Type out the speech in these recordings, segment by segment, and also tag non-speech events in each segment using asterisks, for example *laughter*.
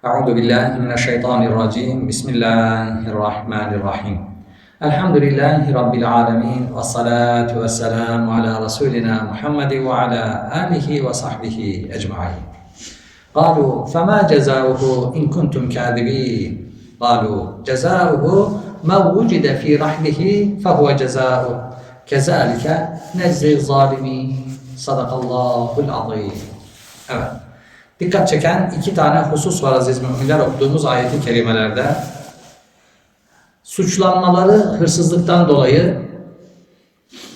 أعوذ بالله من الشيطان الرجيم. بسم الله الرحمن الرحيم. الحمد لله رب العالمين والصلاة والسلام على رسولنا محمد وعلى آله وصحبه أجمعين. قالوا فما جزاؤه إن كنتم كاذبين؟ قالوا جزاؤه ما وجد في رحله فهو جزاؤه. كذلك نجزي الظالمين. صدق الله العظيم. Evet. Dikkat çeken iki tane husus var aziz müminler okuduğumuz ayeti kerimelerde. Suçlanmaları hırsızlıktan dolayı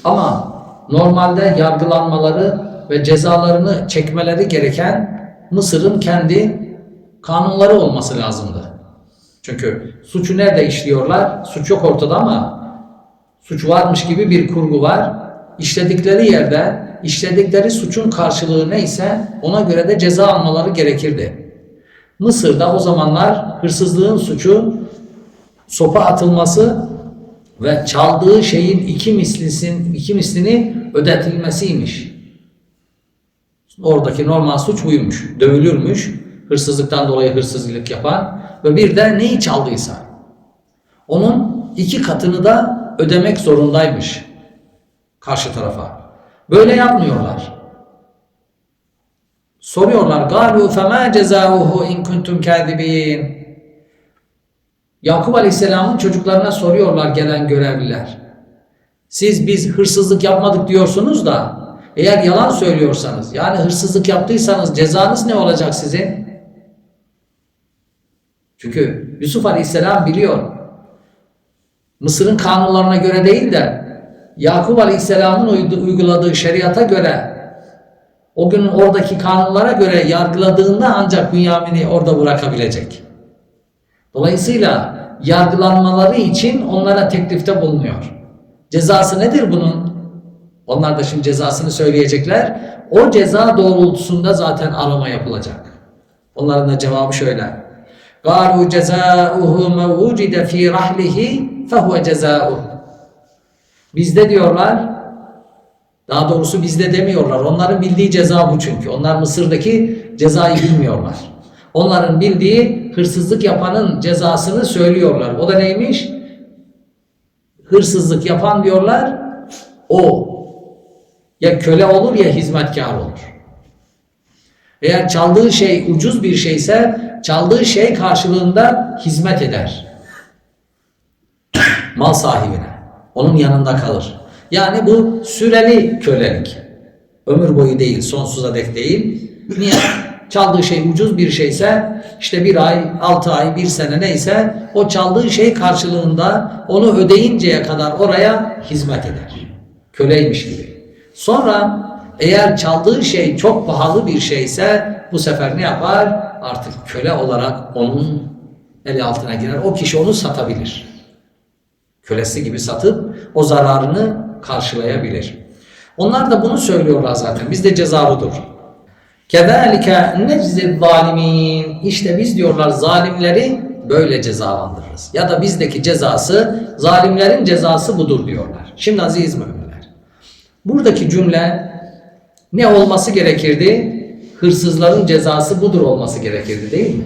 ama normalde yargılanmaları ve cezalarını çekmeleri gereken Mısır'ın kendi kanunları olması lazımdı. Çünkü suçu nerede işliyorlar? Suç yok ortada ama suç varmış gibi bir kurgu var. İşledikleri yerde işledikleri suçun karşılığı neyse ona göre de ceza almaları gerekirdi. Mısır'da o zamanlar hırsızlığın suçu sopa atılması ve çaldığı şeyin iki mislisin iki mislini ödetilmesiymiş. Oradaki normal suç buymuş. Dövülürmüş. Hırsızlıktan dolayı hırsızlık yapan ve bir de neyi çaldıysa onun iki katını da ödemek zorundaymış karşı tarafa. Böyle yapmıyorlar. Soruyorlar. Galu fema cezauhu in kuntum kadibin. Yakup Aleyhisselam'ın çocuklarına soruyorlar gelen görevliler. Siz biz hırsızlık yapmadık diyorsunuz da eğer yalan söylüyorsanız yani hırsızlık yaptıysanız cezanız ne olacak sizin? Çünkü Yusuf Aleyhisselam biliyor. Mısır'ın kanunlarına göre değil de Yakup Aleyhisselam'ın uyguladığı şeriata göre o gün oradaki kanunlara göre yargıladığında ancak Bünyamin'i orada bırakabilecek. Dolayısıyla yargılanmaları için onlara teklifte bulunuyor. Cezası nedir bunun? Onlar da şimdi cezasını söyleyecekler. O ceza doğrultusunda zaten arama yapılacak. Onların da cevabı şöyle. قَالُوا جَزَاؤُهُ مَوْجِدَ ف۪ي رَحْلِهِ فَهُوَ جَزَاؤُهُ Bizde diyorlar, daha doğrusu bizde demiyorlar. Onların bildiği ceza bu çünkü. Onlar Mısır'daki cezayı bilmiyorlar. Onların bildiği hırsızlık yapanın cezasını söylüyorlar. O da neymiş? Hırsızlık yapan diyorlar, o ya köle olur ya hizmetkar olur. Eğer çaldığı şey ucuz bir şeyse çaldığı şey karşılığında hizmet eder. Mal sahibine. Onun yanında kalır. Yani bu süreli kölelik. Ömür boyu değil, sonsuza dek değil. Niye? Çaldığı şey ucuz bir şeyse işte bir ay, altı ay, bir sene neyse o çaldığı şey karşılığında onu ödeyinceye kadar oraya hizmet eder. Köleymiş gibi. Sonra eğer çaldığı şey çok pahalı bir şeyse bu sefer ne yapar? Artık köle olarak onun eli altına girer. O kişi onu satabilir. Kölesi gibi satıp o zararını karşılayabilir. Onlar da bunu söylüyorlar zaten. Bizde ceza budur. كَذَٰلِكَ نَجْزِ zalimin. İşte biz diyorlar zalimleri böyle cezalandırırız. Ya da bizdeki cezası zalimlerin cezası budur diyorlar. Şimdi aziz müminler. Buradaki cümle ne olması gerekirdi? Hırsızların cezası budur olması gerekirdi değil mi?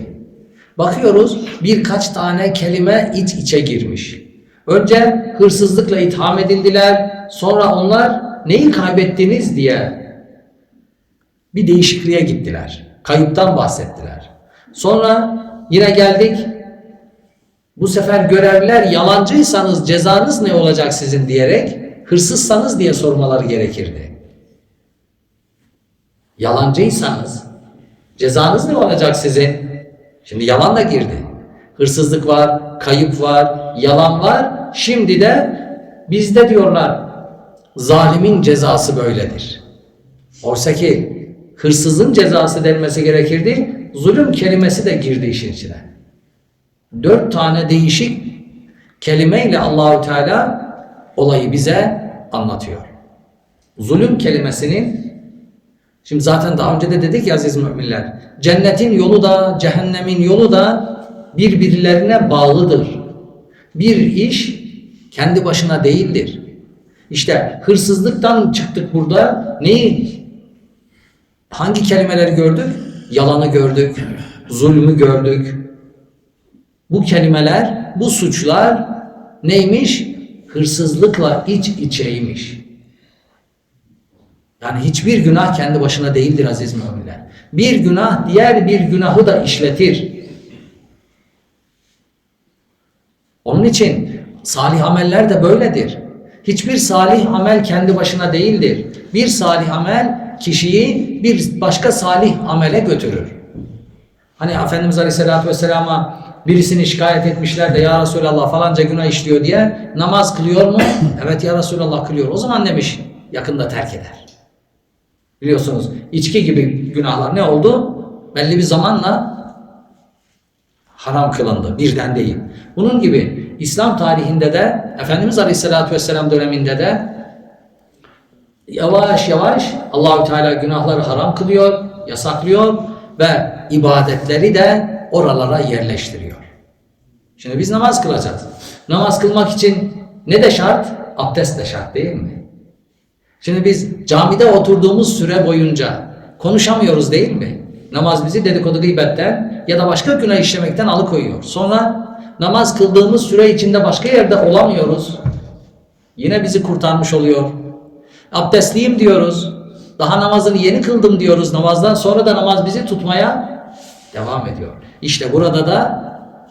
Bakıyoruz birkaç tane kelime iç içe girmiş. Önce hırsızlıkla itham edildiler. Sonra onlar neyi kaybettiniz diye bir değişikliğe gittiler. Kayıptan bahsettiler. Sonra yine geldik. Bu sefer görevliler yalancıysanız cezanız ne olacak sizin diyerek hırsızsanız diye sormaları gerekirdi. Yalancıysanız cezanız ne olacak sizin? Şimdi yalan da girdi. Hırsızlık var, kayıp var, yalan var. Şimdi de bizde diyorlar zalimin cezası böyledir. Oysa ki hırsızın cezası denmesi gerekirdi. Zulüm kelimesi de girdi işin içine. Dört tane değişik kelimeyle Allahü Teala olayı bize anlatıyor. Zulüm kelimesinin Şimdi zaten daha önce de dedik ya aziz müminler. Cennetin yolu da cehennemin yolu da birbirlerine bağlıdır. Bir iş kendi başına değildir. İşte hırsızlıktan çıktık burada. Neyi? Hangi kelimeleri gördük? Yalanı gördük. zulmü gördük. Bu kelimeler, bu suçlar neymiş? Hırsızlıkla iç içeymiş. Yani hiçbir günah kendi başına değildir aziz müminler. Bir günah diğer bir günahı da işletir. Onun için salih ameller de böyledir. Hiçbir salih amel kendi başına değildir. Bir salih amel kişiyi bir başka salih amele götürür. Hani Efendimiz Aleyhisselatü Vesselam'a birisini şikayet etmişler de ya Resulallah falanca günah işliyor diye namaz kılıyor mu? *coughs* evet ya Resulallah kılıyor. O zaman demiş yakında terk eder. Biliyorsunuz içki gibi günahlar ne oldu? Belli bir zamanla haram kılındı. Birden değil. Bunun gibi İslam tarihinde de Efendimiz Aleyhisselatü Vesselam döneminde de yavaş yavaş Allahü Teala günahları haram kılıyor, yasaklıyor ve ibadetleri de oralara yerleştiriyor. Şimdi biz namaz kılacağız. Namaz kılmak için ne de şart? Abdest de şart değil mi? Şimdi biz camide oturduğumuz süre boyunca konuşamıyoruz değil mi? Namaz bizi dedikodu gıybetten ya da başka günah işlemekten alıkoyuyor. Sonra namaz kıldığımız süre içinde başka yerde olamıyoruz. Yine bizi kurtarmış oluyor. Abdestliyim diyoruz. Daha namazını yeni kıldım diyoruz. Namazdan sonra da namaz bizi tutmaya devam ediyor. İşte burada da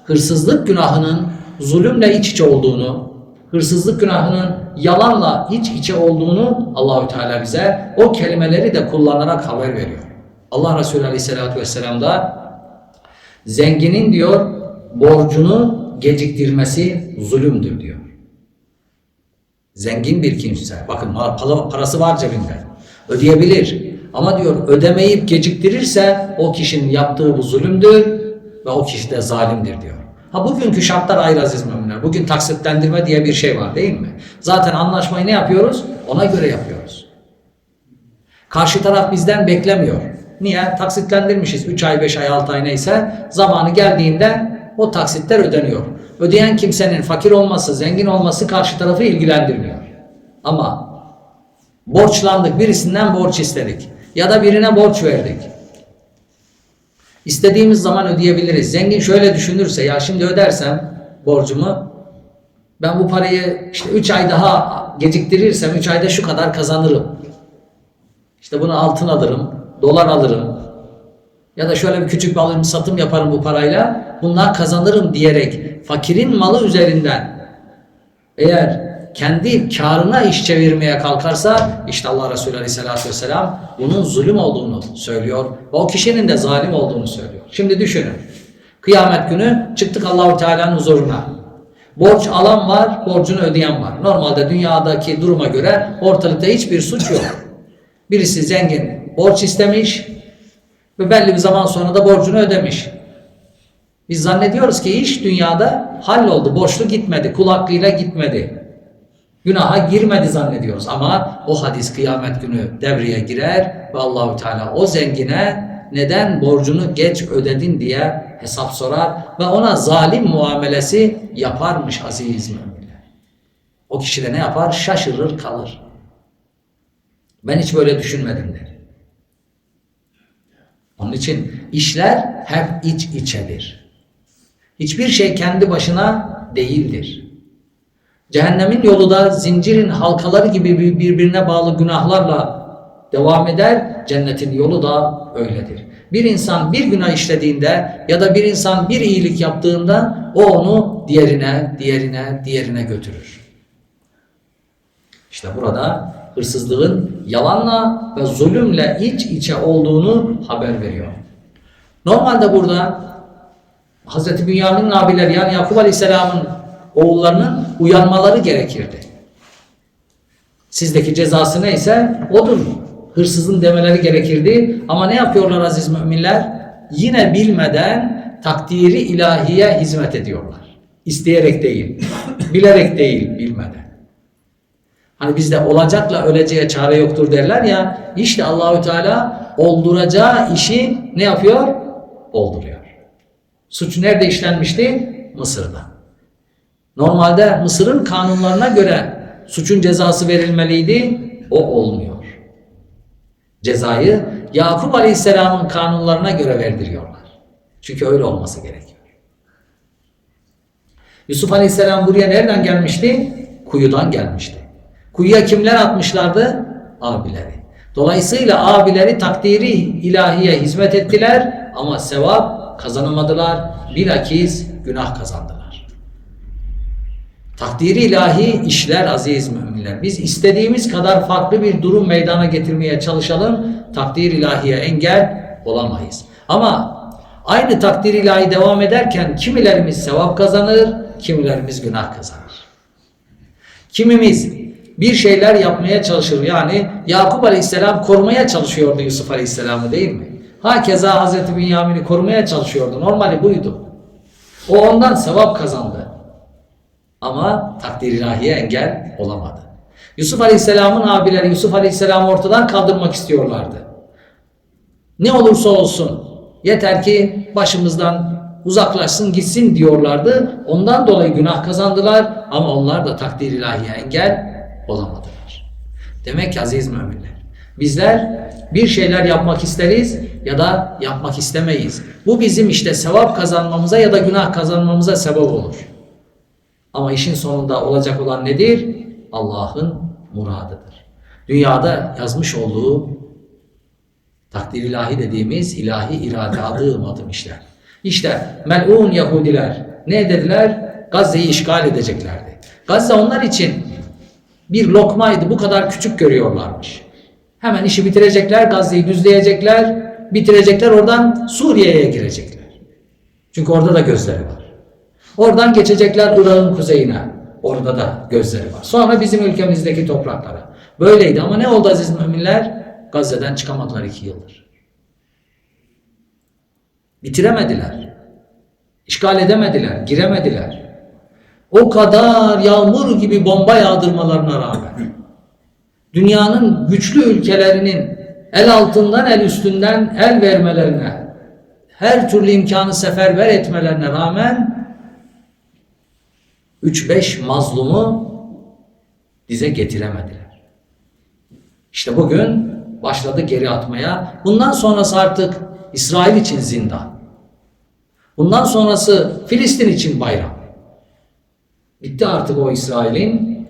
hırsızlık günahının zulümle iç içe olduğunu, hırsızlık günahının yalanla iç içe olduğunu Allahü Teala bize o kelimeleri de kullanarak haber veriyor. Allah Resulü Aleyhisselatü Vesselam da zenginin diyor borcunu geciktirmesi zulümdür diyor. Zengin bir kimse, bakın para- parası var cebinde, ödeyebilir. Ama diyor ödemeyip geciktirirse o kişinin yaptığı bu zulümdür ve o kişi de zalimdir diyor. Ha bugünkü şartlar ayrı aziz müminler. Bugün taksitlendirme diye bir şey var değil mi? Zaten anlaşmayı ne yapıyoruz? Ona göre yapıyoruz. Karşı taraf bizden beklemiyor. Niye? Taksitlendirmişiz. 3 ay, 5 ay, 6 ay neyse. Zamanı geldiğinde o taksitler ödeniyor. Ödeyen kimsenin fakir olması, zengin olması karşı tarafı ilgilendirmiyor. Ama borçlandık, birisinden borç istedik. Ya da birine borç verdik. İstediğimiz zaman ödeyebiliriz. Zengin şöyle düşünürse ya şimdi ödersem borcumu ben bu parayı işte 3 ay daha geciktirirsem 3 ayda şu kadar kazanırım. İşte bunu altın alırım, dolar alırım. Ya da şöyle bir küçük bir satım yaparım bu parayla. Bunlar kazanırım diyerek fakirin malı üzerinden eğer kendi karına iş çevirmeye kalkarsa işte Allah Resulü Aleyhisselatü Vesselam bunun zulüm olduğunu söylüyor. Ve o kişinin de zalim olduğunu söylüyor. Şimdi düşünün. Kıyamet günü çıktık Allahu Teala'nın huzuruna. Borç alan var, borcunu ödeyen var. Normalde dünyadaki duruma göre ortalıkta hiçbir suç yok. Birisi zengin borç istemiş ve belli bir zaman sonra da borcunu ödemiş. Biz zannediyoruz ki iş dünyada halloldu. Borçlu gitmedi, kul hakkıyla gitmedi. Günaha girmedi zannediyoruz ama o hadis kıyamet günü devreye girer ve Allahü Teala o zengine neden borcunu geç ödedin diye hesap sorar ve ona zalim muamelesi yaparmış aziz müminler. O kişi de ne yapar? Şaşırır kalır. Ben hiç böyle düşünmedim der. Onun için işler hep iç içedir. Hiçbir şey kendi başına değildir. Cehennemin yolu da zincirin halkaları gibi bir- birbirine bağlı günahlarla devam eder. Cennetin yolu da öyledir. Bir insan bir günah işlediğinde ya da bir insan bir iyilik yaptığında o onu diğerine, diğerine, diğerine götürür. İşte burada hırsızlığın yalanla ve zulümle iç içe olduğunu haber veriyor. Normalde burada Hz. Bünyamin'in abileri yani Yakup Aleyhisselam'ın oğullarının uyanmaları gerekirdi. Sizdeki cezası neyse odur. Hırsızın demeleri gerekirdi. Ama ne yapıyorlar aziz müminler? Yine bilmeden takdiri ilahiye hizmet ediyorlar. İsteyerek değil, bilerek değil, bilmeden. Hani bizde olacakla öleceğe çare yoktur derler ya. İşte Allahü Teala olduracağı işi ne yapıyor? Olduruyor. Suç nerede işlenmişti? Mısır'da. Normalde Mısır'ın kanunlarına göre suçun cezası verilmeliydi. O olmuyor. Cezayı Yakup Aleyhisselam'ın kanunlarına göre verdiriyorlar. Çünkü öyle olması gerekiyor. Yusuf Aleyhisselam buraya nereden gelmişti? Kuyudan gelmişti. Kuyuya kimler atmışlardı? Abileri. Dolayısıyla abileri takdiri ilahiye hizmet ettiler ama sevap kazanamadılar. Bilakis günah kazandılar. Takdiri ilahi işler aziz müminler. Biz istediğimiz kadar farklı bir durum meydana getirmeye çalışalım. Takdir ilahiye engel olamayız. Ama aynı takdir ilahi devam ederken kimilerimiz sevap kazanır, kimilerimiz günah kazanır. Kimimiz bir şeyler yapmaya çalışır. Yani Yakup Aleyhisselam korumaya çalışıyordu Yusuf Aleyhisselam'ı değil mi? Hakeza Hazreti Bünyamin'i korumaya çalışıyordu. Normali buydu. O ondan sevap kazandı. Ama takdir ilahiye engel olamadı. Yusuf Aleyhisselam'ın abileri Yusuf Aleyhisselam'ı ortadan kaldırmak istiyorlardı. Ne olursa olsun yeter ki başımızdan uzaklaşsın gitsin diyorlardı. Ondan dolayı günah kazandılar ama onlar da takdir ilahiye engel olamadılar. Demek ki aziz müminler bizler bir şeyler yapmak isteriz ya da yapmak istemeyiz. Bu bizim işte sevap kazanmamıza ya da günah kazanmamıza sebep olur. Ama işin sonunda olacak olan nedir? Allah'ın muradıdır. Dünyada yazmış olduğu takdir ilahi dediğimiz ilahi irade adım *laughs* adım işler. İşte melun Yahudiler ne dediler? Gazze'yi işgal edeceklerdi. Gazze onlar için bir lokmaydı. Bu kadar küçük görüyorlarmış. Hemen işi bitirecekler, Gazze'yi düzleyecekler, bitirecekler, oradan Suriye'ye girecekler. Çünkü orada da gözleri var. Oradan geçecekler Irak'ın kuzeyine. Orada da gözleri var. Sonra bizim ülkemizdeki topraklara. Böyleydi ama ne oldu aziz müminler? Gazze'den çıkamadılar iki yıldır. Bitiremediler. İşgal edemediler, giremediler. O kadar yağmur gibi bomba yağdırmalarına rağmen *laughs* dünyanın güçlü ülkelerinin el altından el üstünden el vermelerine her türlü imkanı seferber etmelerine rağmen 3-5 mazlumu dize getiremediler. İşte bugün başladı geri atmaya. Bundan sonrası artık İsrail için zindan. Bundan sonrası Filistin için bayram. Bitti artık o İsrail'in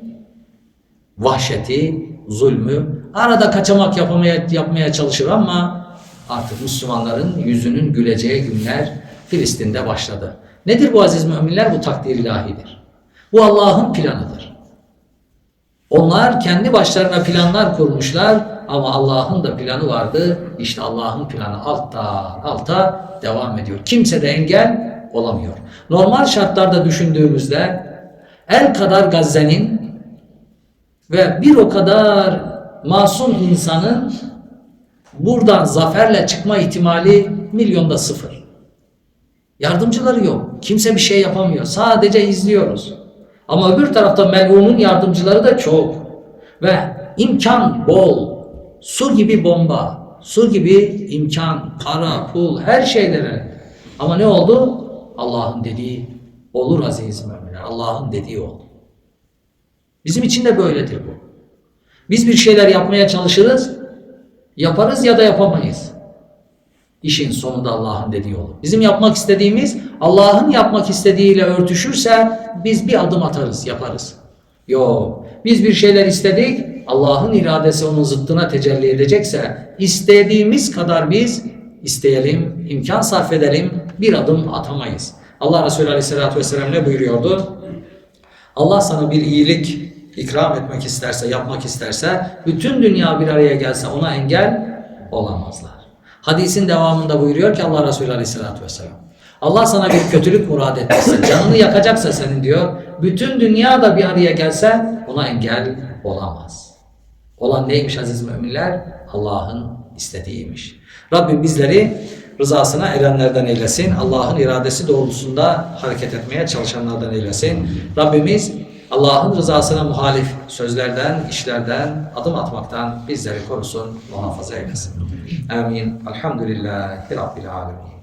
vahşeti, zulmü. Arada kaçamak yapmaya, yapmaya çalışır ama artık Müslümanların yüzünün güleceği günler Filistin'de başladı. Nedir bu aziz müminler? Bu takdir ilahidir. Bu Allah'ın planıdır. Onlar kendi başlarına planlar kurmuşlar ama Allah'ın da planı vardı. İşte Allah'ın planı altta alta devam ediyor. Kimse de engel olamıyor. Normal şartlarda düşündüğümüzde el kadar Gazze'nin ve bir o kadar masum insanın buradan zaferle çıkma ihtimali milyonda sıfır. Yardımcıları yok. Kimse bir şey yapamıyor. Sadece izliyoruz. Ama öbür tarafta melunun yardımcıları da çok. Ve imkan bol. Su gibi bomba. Su gibi imkan, para, pul, her şeylere. Ama ne oldu? Allah'ın dediği olur aziz müminler. Allah'ın dediği oldu. Bizim için de böyledir bu. Biz bir şeyler yapmaya çalışırız. Yaparız ya da yapamayız. İşin sonunda Allah'ın dediği olur. Bizim yapmak istediğimiz Allah'ın yapmak istediğiyle örtüşürse biz bir adım atarız, yaparız. Yok. Biz bir şeyler istedik, Allah'ın iradesi onun zıttına tecelli edecekse istediğimiz kadar biz isteyelim, imkan sarf edelim, bir adım atamayız. Allah Resulü Aleyhisselatü Vesselam ne buyuruyordu? Allah sana bir iyilik ikram etmek isterse, yapmak isterse, bütün dünya bir araya gelse ona engel olamazlar. Hadisin devamında buyuruyor ki Allah Resulü Aleyhisselatü Vesselam. Allah sana bir kötülük murad etmişse, canını yakacaksa senin diyor, bütün dünya da bir araya gelse ona engel olamaz. Olan neymiş aziz müminler? Allah'ın istediğiymiş. Rabbim bizleri rızasına erenlerden eylesin. Allah'ın iradesi doğrultusunda hareket etmeye çalışanlardan eylesin. Rabbimiz Allah'ın rızasına muhalif sözlerden, işlerden, adım atmaktan bizleri korusun, muhafaza eylesin. Amin. Elhamdülillahi Rabbil Alemin.